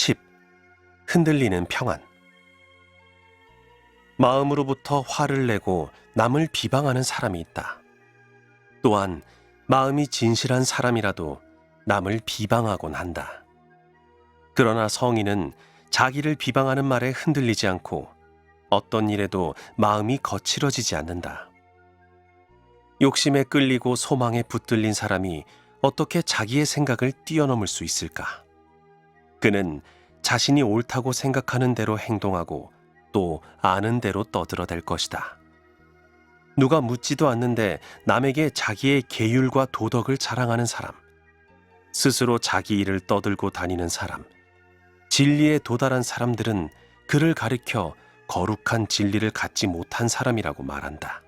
10. 흔들리는 평안. 마음으로부터 화를 내고 남을 비방하는 사람이 있다. 또한 마음이 진실한 사람이라도 남을 비방하곤 한다. 그러나 성인은 자기를 비방하는 말에 흔들리지 않고 어떤 일에도 마음이 거칠어지지 않는다. 욕심에 끌리고 소망에 붙들린 사람이 어떻게 자기의 생각을 뛰어넘을 수 있을까? 그는 자신이 옳다고 생각하는 대로 행동하고 또 아는 대로 떠들어댈 것이다. 누가 묻지도 않는데 남에게 자기의 계율과 도덕을 자랑하는 사람, 스스로 자기 일을 떠들고 다니는 사람, 진리에 도달한 사람들은 그를 가리켜 거룩한 진리를 갖지 못한 사람이라고 말한다.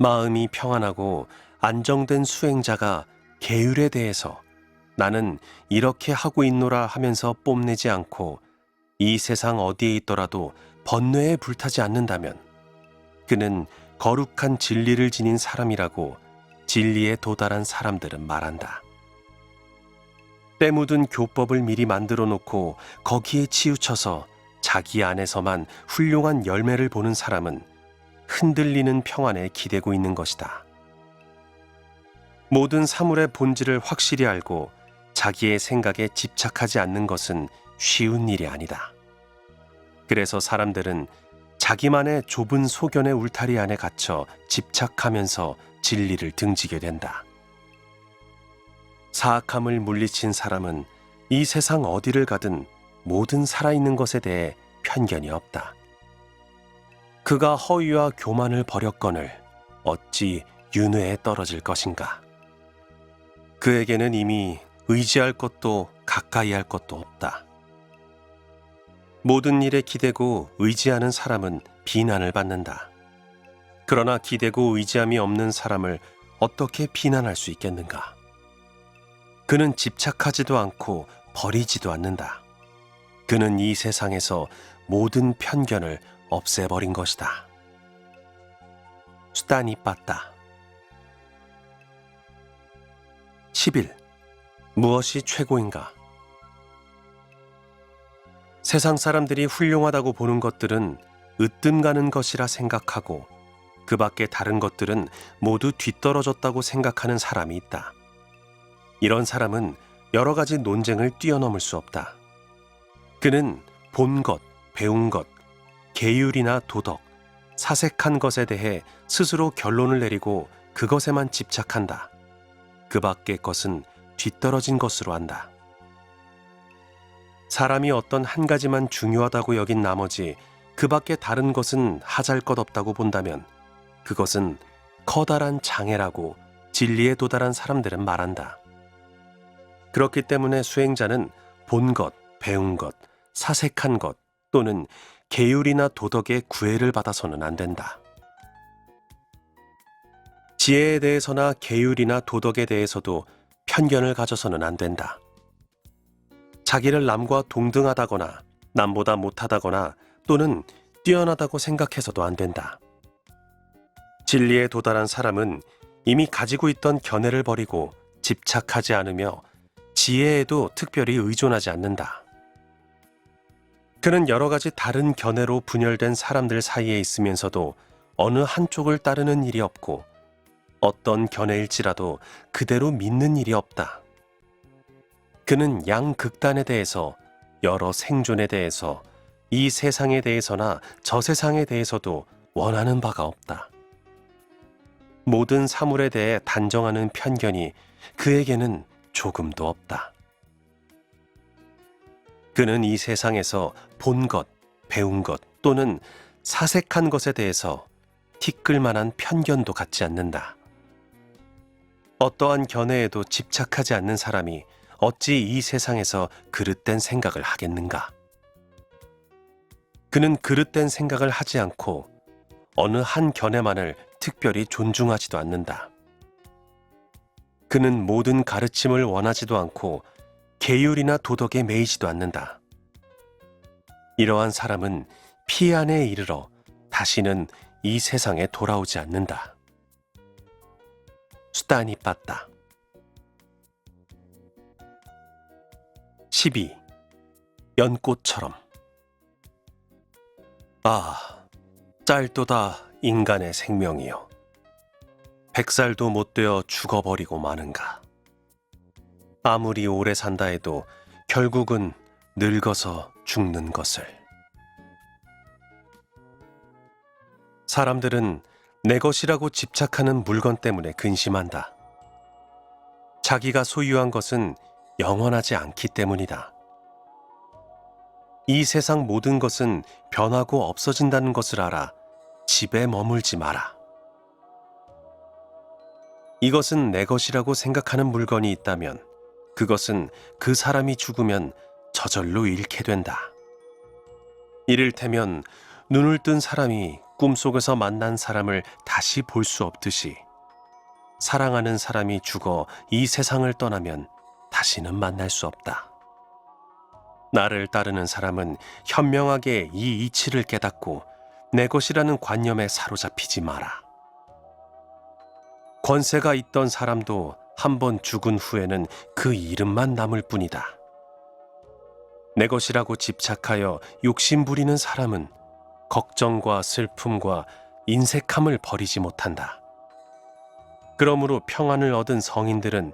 마음이 평안하고 안정된 수행자가 계율에 대해서 나는 이렇게 하고 있노라 하면서 뽐내지 않고 이 세상 어디에 있더라도 번뇌에 불타지 않는다면 그는 거룩한 진리를 지닌 사람이라고 진리에 도달한 사람들은 말한다. 때 묻은 교법을 미리 만들어 놓고 거기에 치우쳐서 자기 안에서만 훌륭한 열매를 보는 사람은 흔들리는 평안에 기대고 있는 것이다. 모든 사물의 본질을 확실히 알고 자기의 생각에 집착하지 않는 것은 쉬운 일이 아니다. 그래서 사람들은 자기만의 좁은 소견의 울타리 안에 갇혀 집착하면서 진리를 등지게 된다. 사악함을 물리친 사람은 이 세상 어디를 가든 모든 살아있는 것에 대해 편견이 없다. 그가 허위와 교만을 버렸거늘 어찌 윤회에 떨어질 것인가? 그에게는 이미 의지할 것도 가까이 할 것도 없다. 모든 일에 기대고 의지하는 사람은 비난을 받는다. 그러나 기대고 의지함이 없는 사람을 어떻게 비난할 수 있겠는가? 그는 집착하지도 않고 버리지도 않는다. 그는 이 세상에서 모든 편견을 없애버린 것이다. 수단이 빠따 11. 무엇이 최고인가? 세상 사람들이 훌륭하다고 보는 것들은 으뜸 가는 것이라 생각하고 그 밖에 다른 것들은 모두 뒤떨어졌다고 생각하는 사람이 있다. 이런 사람은 여러 가지 논쟁을 뛰어넘을 수 없다. 그는 본 것, 배운 것, 계율이나 도덕, 사색한 것에 대해 스스로 결론을 내리고 그것에만 집착한다. 그 밖의 것은 뒤떨어진 것으로 한다. 사람이 어떤 한 가지만 중요하다고 여긴 나머지 그 밖에 다른 것은 하잘 것 없다고 본다면 그것은 커다란 장애라고 진리에 도달한 사람들은 말한다. 그렇기 때문에 수행자는 본 것, 배운 것, 사색한 것 또는 계율이나 도덕의 구애를 받아서는 안 된다. 지혜에 대해서나 계율이나 도덕에 대해서도 편견을 가져서는 안 된다. 자기를 남과 동등하다거나 남보다 못하다거나 또는 뛰어나다고 생각해서도 안 된다. 진리에 도달한 사람은 이미 가지고 있던 견해를 버리고 집착하지 않으며 지혜에도 특별히 의존하지 않는다. 그는 여러 가지 다른 견해로 분열된 사람들 사이에 있으면서도 어느 한쪽을 따르는 일이 없고 어떤 견해일지라도 그대로 믿는 일이 없다. 그는 양극단에 대해서 여러 생존에 대해서 이 세상에 대해서나 저 세상에 대해서도 원하는 바가 없다. 모든 사물에 대해 단정하는 편견이 그에게는 조금도 없다. 그는 이 세상에서 본 것, 배운 것 또는 사색한 것에 대해서 티끌 만한 편견도 갖지 않는다. 어떠한 견해에도 집착하지 않는 사람이 어찌 이 세상에서 그릇된 생각을 하겠는가? 그는 그릇된 생각을 하지 않고 어느 한 견해만을 특별히 존중하지도 않는다. 그는 모든 가르침을 원하지도 않고 계율이나 도덕에 매이지도 않는다. 이러한 사람은 피 안에 이르러 다시는 이 세상에 돌아오지 않는다. 수단이 빠따 12. 연꽃처럼. 아, 짧도다 인간의 생명이요. 백살도 못 되어 죽어버리고 마는가. 아무리 오래 산다 해도 결국은 늙어서 죽는 것을. 사람들은 내 것이라고 집착하는 물건 때문에 근심한다. 자기가 소유한 것은 영원하지 않기 때문이다. 이 세상 모든 것은 변하고 없어진다는 것을 알아 집에 머물지 마라. 이것은 내 것이라고 생각하는 물건이 있다면 그것은 그 사람이 죽으면 저절로 잃게 된다. 이를테면 눈을 뜬 사람이 꿈속에서 만난 사람을 다시 볼 수 없듯이 사랑하는 사람이 죽어 이 세상을 떠나면 다시는 만날 수 없다. 나를 따르는 사람은 현명하게 이 이치를 깨닫고 내 것이라는 관념에 사로잡히지 마라. 권세가 있던 사람도 한 번 죽은 후에는 그 이름만 남을 뿐이다. 내 것이라고 집착하여 욕심 부리는 사람은 걱정과 슬픔과 인색함을 버리지 못한다. 그러므로 평안을 얻은 성인들은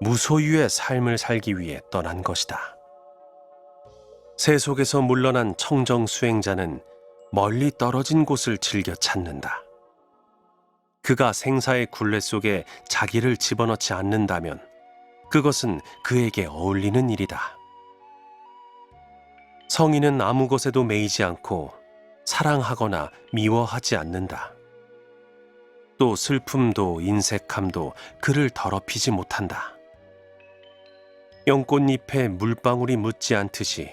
무소유의 삶을 살기 위해 떠난 것이다. 세 속에서 물러난 청정 수행자는 멀리 떨어진 곳을 즐겨 찾는다. 그가 생사의 굴레 속에 자기를 집어넣지 않는다면 그것은 그에게 어울리는 일이다. 성인은 아무 것에도 매이지 않고 사랑하거나 미워하지 않는다. 또 슬픔도 인색함도 그를 더럽히지 못한다. 연꽃잎에 물방울이 묻지 않듯이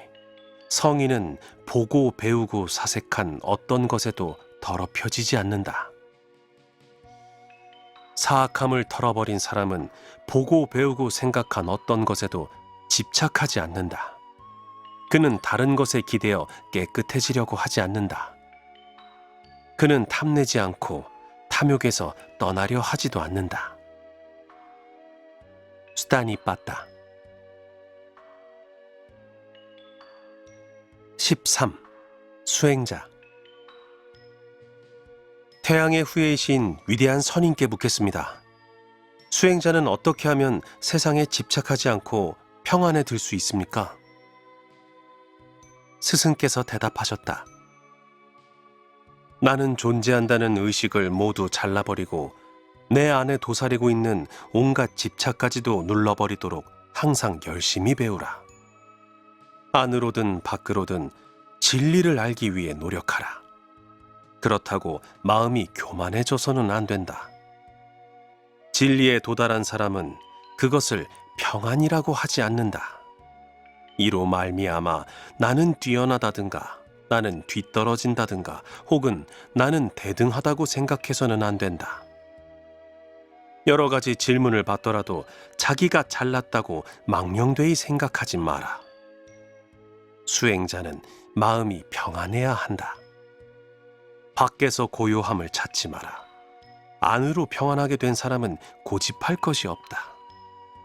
성인은 보고 배우고 사색한 어떤 것에도 더럽혀지지 않는다. 사악함을 털어버린 사람은 보고 배우고 생각한 어떤 것에도 집착하지 않는다. 그는 다른 것에 기대어 깨끗해지려고 하지 않는다. 그는 탐내지 않고 탐욕에서 떠나려 하지도 않는다. 수단이 빠따 13. 수행자 태양의 후예이신 위대한 선인께 묻겠습니다. 수행자는 어떻게 하면 세상에 집착하지 않고 평안에 들 수 있습니까? 스승께서 대답하셨다. 나는 존재한다는 의식을 모두 잘라버리고 내 안에 도사리고 있는 온갖 집착까지도 눌러버리도록 항상 열심히 배우라. 안으로든 밖으로든 진리를 알기 위해 노력하라. 그렇다고 마음이 교만해져서는 안 된다. 진리에 도달한 사람은 그것을 평안이라고 하지 않는다. 이로 말미암아 나는 뛰어나다든가 나는 뒤떨어진다든가 혹은 나는 대등하다고 생각해서는 안 된다. 여러 가지 질문을 받더라도 자기가 잘났다고 망령되이 생각하지 마라. 수행자는 마음이 평안해야 한다. 밖에서 고요함을 찾지 마라. 안으로 평안하게 된 사람은 고집할 것이 없다.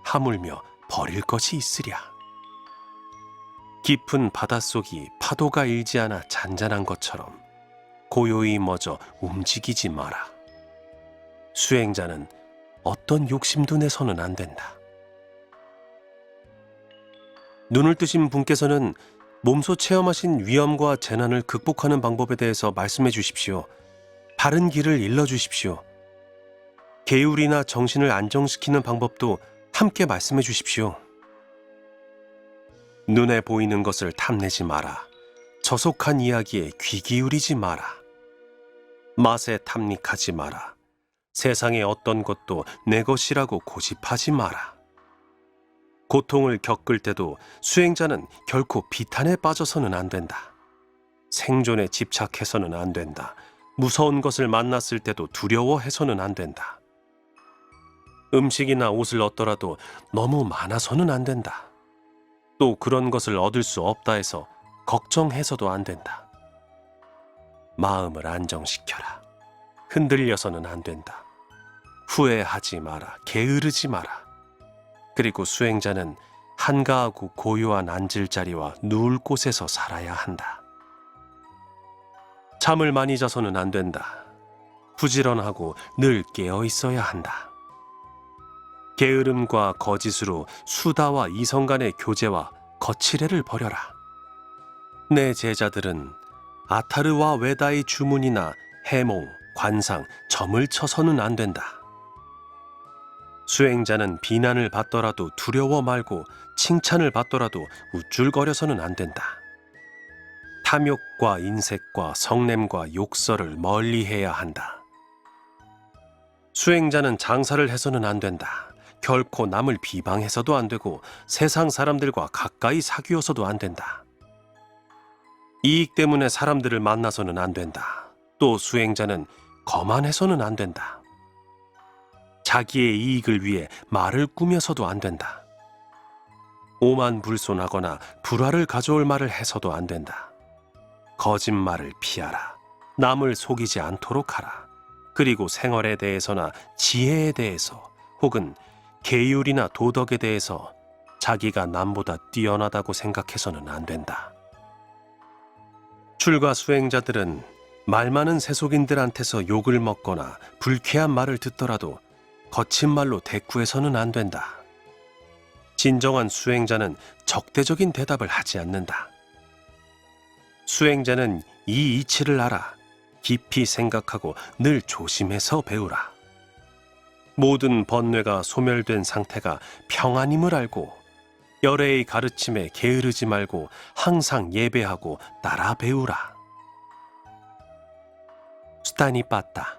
하물며 버릴 것이 있으랴. 깊은 바닷속이 파도가 일지 않아 잔잔한 것처럼 고요히 멎어 움직이지 마라. 수행자는 어떤 욕심도 내서는 안 된다. 눈을 뜨신 분께서는 몸소 체험하신 위험과 재난을 극복하는 방법에 대해서 말씀해 주십시오. 바른 길을 일러 주십시오. 계율이나 정신을 안정시키는 방법도 함께 말씀해 주십시오. 눈에 보이는 것을 탐내지 마라. 저속한 이야기에 귀 기울이지 마라. 맛에 탐닉하지 마라. 세상의 어떤 것도 내 것이라고 고집하지 마라. 고통을 겪을 때도 수행자는 결코 비탄에 빠져서는 안 된다. 생존에 집착해서는 안 된다. 무서운 것을 만났을 때도 두려워해서는 안 된다. 음식이나 옷을 얻더라도 너무 많아서는 안 된다. 또 그런 것을 얻을 수 없다 해서 걱정해서도 안 된다. 마음을 안정시켜라. 흔들려서는 안 된다. 후회하지 마라. 게으르지 마라. 그리고 수행자는 한가하고 고요한 앉을 자리와 누울 곳에서 살아야 한다. 잠을 많이 자서는 안 된다. 부지런하고 늘 깨어 있어야 한다. 게으름과 거짓으로 수다와 이성 간의 교제와 거칠애를 버려라. 내 제자들은 아타르와 외다의 주문이나 해몽, 관상, 점을 쳐서는 안 된다. 수행자는 비난을 받더라도 두려워 말고 칭찬을 받더라도 우쭐거려서는 안 된다. 탐욕과 인색과 성냄과 욕설을 멀리 해야 한다. 수행자는 장사를 해서는 안 된다. 결코 남을 비방해서도 안 되고 세상 사람들과 가까이 사귀어서도 안 된다. 이익 때문에 사람들을 만나서는 안 된다. 또 수행자는 거만해서는 안 된다. 자기의 이익을 위해 말을 꾸며서도 안 된다. 오만 불손하거나 불화를 가져올 말을 해서도 안 된다. 거짓말을 피하라. 남을 속이지 않도록 하라. 그리고 생활에 대해서나 지혜에 대해서 혹은 계율이나 도덕에 대해서 자기가 남보다 뛰어나다고 생각해서는 안 된다. 출가 수행자들은 말 많은 세속인들한테서 욕을 먹거나 불쾌한 말을 듣더라도 거친 말로 대꾸해서는 안 된다. 진정한 수행자는 적대적인 대답을 하지 않는다. 수행자는 이 이치를 알아 깊이 생각하고 늘 조심해서 배우라. 모든 번뇌가 소멸된 상태가 평안임을 알고 열애의 가르침에 게으르지 말고 항상 예배하고 따라 배우라. 수단이 빠따